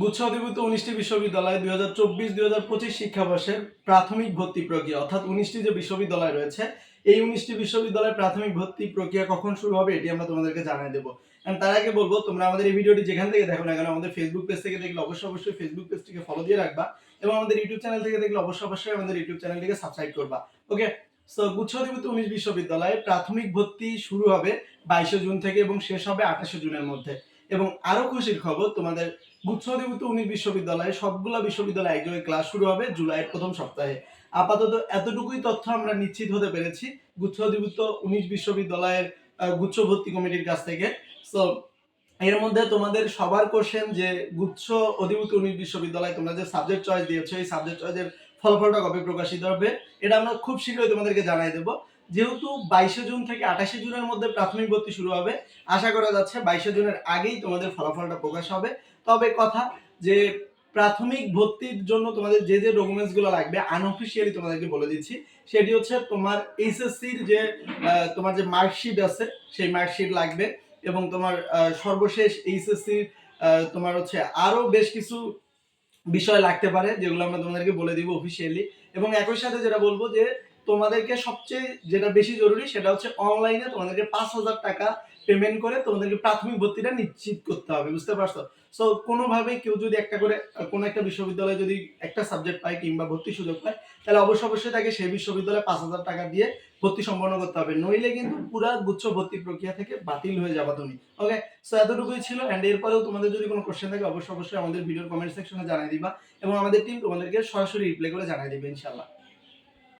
গুচ্ছ অধিভুক্ত উনিশটি বিশ্ববিদ্যালয় দুই হাজার চব্বিশ, দুই হাজার পঁচিশ শিক্ষাবর্ষের প্রাথমিক ভর্তি প্রক্রিয়া, অর্থাৎ উনিশটি যে বিশ্ববিদ্যালয় রয়েছে, এই উনিশটি বিশ্ববিদ্যালয়ের প্রাথমিক ভর্তি প্রক্রিয়া কখন শুরু হবে, এটি আমরা তোমাদেরকে জানিয়ে দেবো। And তার আগে বলব, তোমরা আমাদের এই ভিডিওটি যেখান থেকে দেখো না কেন, আমাদের ফেসবুক পেজ থেকে দেখলে অবশ্যই অবশ্যই ফেসবুক পেজটিকে ফলো দিয়ে রাখবা এবং আমাদের ইউটিউব চ্যানেল থেকে দেখলে অবশ্যই অবশ্যই আমাদের ইউটিউব চ্যানেলটিকে সাবস্ক্রাইব করবা। ওকে সো গুচ্ছ অধিভুক্ত উনিশ বিশ্ববিদ্যালয়ে প্রাথমিক ভর্তি শুরু হবে বাইশে জুন থেকে এবং শেষ হবে আঠাশে জুনের মধ্যে। এবং আরও খুশির খবর, তোমাদের গুচ্ছ অধিভুক্ত উনিশ বিশ্ববিদ্যালয়ে সবগুলা বিশ্ববিদ্যালয়ে একযোগে ক্লাস শুরু হবে জুলাইয়ের প্রথম সপ্তাহে। আপাতত এতটুকুই তথ্য আমরা নিশ্চিত হতে পেরেছি গুচ্ছ অধিভুক্ত উনিশ বিশ্ববিদ্যালয়ের গুচ্ছ ভর্তি কমিটির কাছ থেকে। সো এর মধ্যে তোমাদের সবার কোশ্চেন যে গুচ্ছ অধিভুক্ত উনিশ বিশ্ববিদ্যালয় তোমরা যে সাবজেক্ট চয়েস দিয়েছ, এই সাবজেক্ট চয়েসের ফলাফলটা কবে প্রকাশিত হবে, এটা আমরা খুব শীঘ্রই তোমাদেরকে জানাই দেবো। যেহেতু বাইশে জুন থেকে আঠাশে জুনের মধ্যে প্রাথমিক ভর্তি শুরু হবে, আশা করা যাচ্ছে বাইশে জুনের আগেই তোমাদের ফলাফলটা প্রকাশ হবে। তবে কথা যে প্রাথমিক ভর্তির জন্য তোমাদের যে যে ডকুমেন্টসগুলো লাগবে আনঅফিসিয়ালি তোমাদেরকে বলে দিচ্ছি, সেটি হচ্ছে তোমার এইচএসসির যে তোমার যে মার্কশিট আছে, সেই মার্কশিট লাগবে এবং তোমার সর্বশেষ এইচএসসির তোমার হচ্ছে আরও বেশ কিছু বিষয় লাগতে পারে, যেগুলো আমরা তোমাদেরকে বলে দিব অফিসিয়ালি এবং একই সাথে যেটা বলব যে তোমাদেরকে সবচেয়ে যেটা বেশি জরুরি সেটা হচ্ছে অনলাইনে তোমাদেরকে পাঁচ হাজার টাকা পেমেন্ট করে তোমাদেরকে প্রাথমিক ভর্তিটা নিশ্চিত করতে হবে, বুঝতে পারছ? সো কোনোভাবে কেউ যদি একটা করে, কোনো একটা বিশ্ববিদ্যালয়ে যদি একটা সাবজেক্ট পায় কিংবা ভর্তি সুযোগ পায়, তাহলে অবশ্যই অবশ্যই তাকে সেই বিশ্ববিদ্যালয়ে পাঁচ হাজার টাকা দিয়ে ভর্তি সম্পন্ন করতে হবে। নইলে কিন্তু পুরা গুচ্ছ ভর্তি প্রক্রিয়া থেকে বাতিল হয়ে যাবা তুমি। ওকে সো এতটুকুই ছিল অ্যান্ড এরপরেও তোমাদের যদি কোনো কোশ্চেন থাকে অবশ্যই অবশ্যই আমাদের ভিডিওর কমেন্ট সেকশনে জানাই দিবা এবং আমাদের টিম তোমাদেরকে সরাসরি রিপ্লাই করে জানাই দিবে ইনশাল্লাহ